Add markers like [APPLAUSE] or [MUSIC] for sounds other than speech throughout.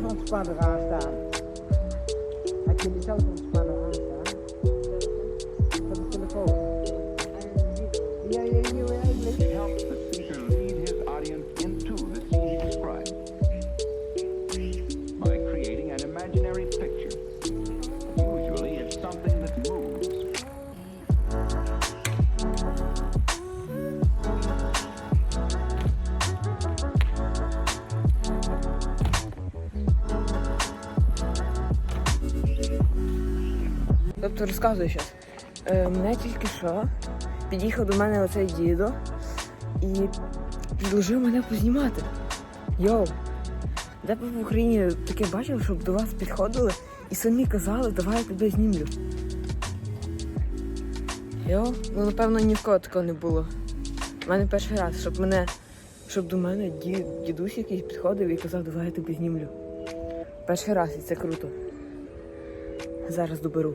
zelf ontspannen gaan staan. Had je zelf ontspannen. Тобто розказую щось. Е, мене тільки що під'їхав до мене оцей дідо і предложив мене познімати. Йоу, де б в Україні таке бачив, щоб до вас підходили і самі казали, давай я тебе знімлю. Йоу, ну напевно ні в кого такого не було. У мене перший раз, щоб мене, щоб до мене ді, дідусь якийсь підходив і казав, давай я тебе знімлю. Перший раз і це круто. Зараз доберу.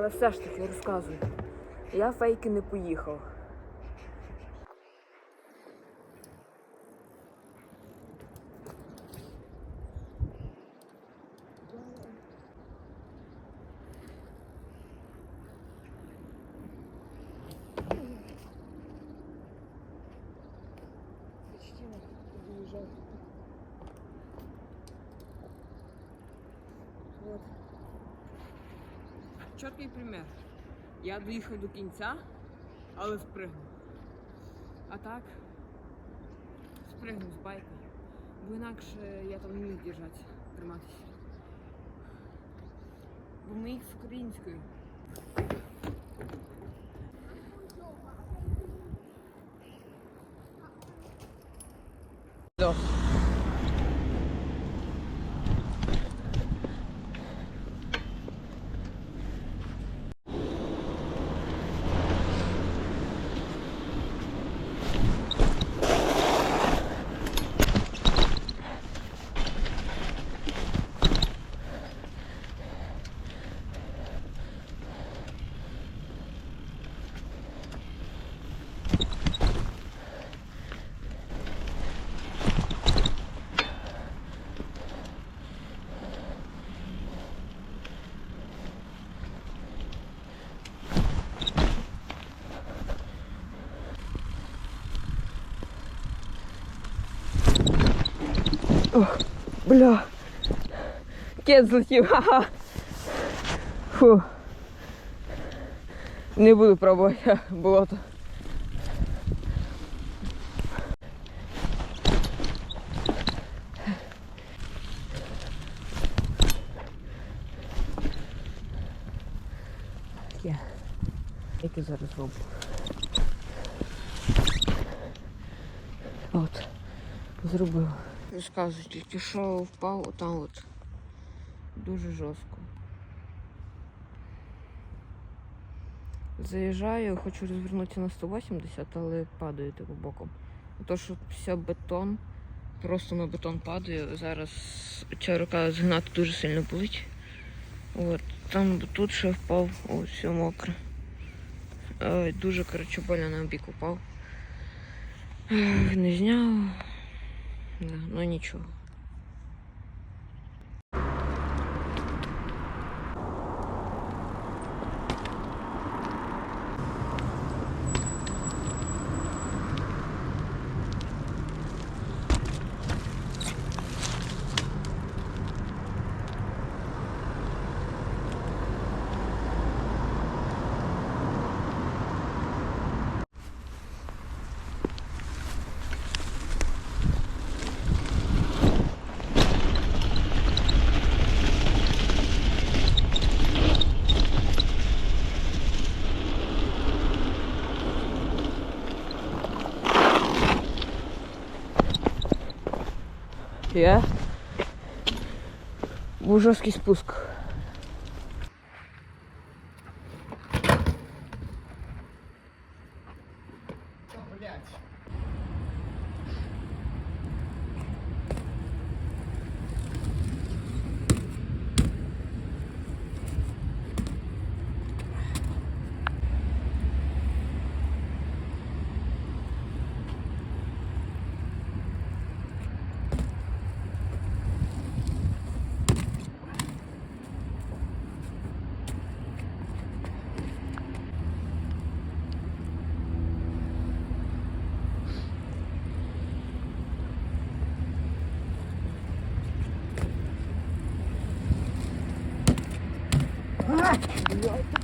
Але все ж таки розказую. Я фейки не поїхав. Чіткий примір. Я доїхав до кінця, але спригнув. А так, спригнув з байка. Бо інакше я там не міг держатися, триматися. Бо ми їх з українською. Льох. Ох, бля. Кет злетів, ха-ха. Фу. Не буду пробувати болото. Я. Який зараз роблю. От. Зробив. Розказую, тільки що впав отам от. Дуже жорстко. Заїжджаю, хочу розвернутися на 180, але падаю типу боком. То, що все бетон, просто на бетон падаю. Зараз ця рука згинати дуже сильно болить. От, там тут ще впав, ось все мокре. Дуже коротше больно на бік упав. Не зняв. Да, ну нічого. jest burzowski spusk. back. [LAUGHS]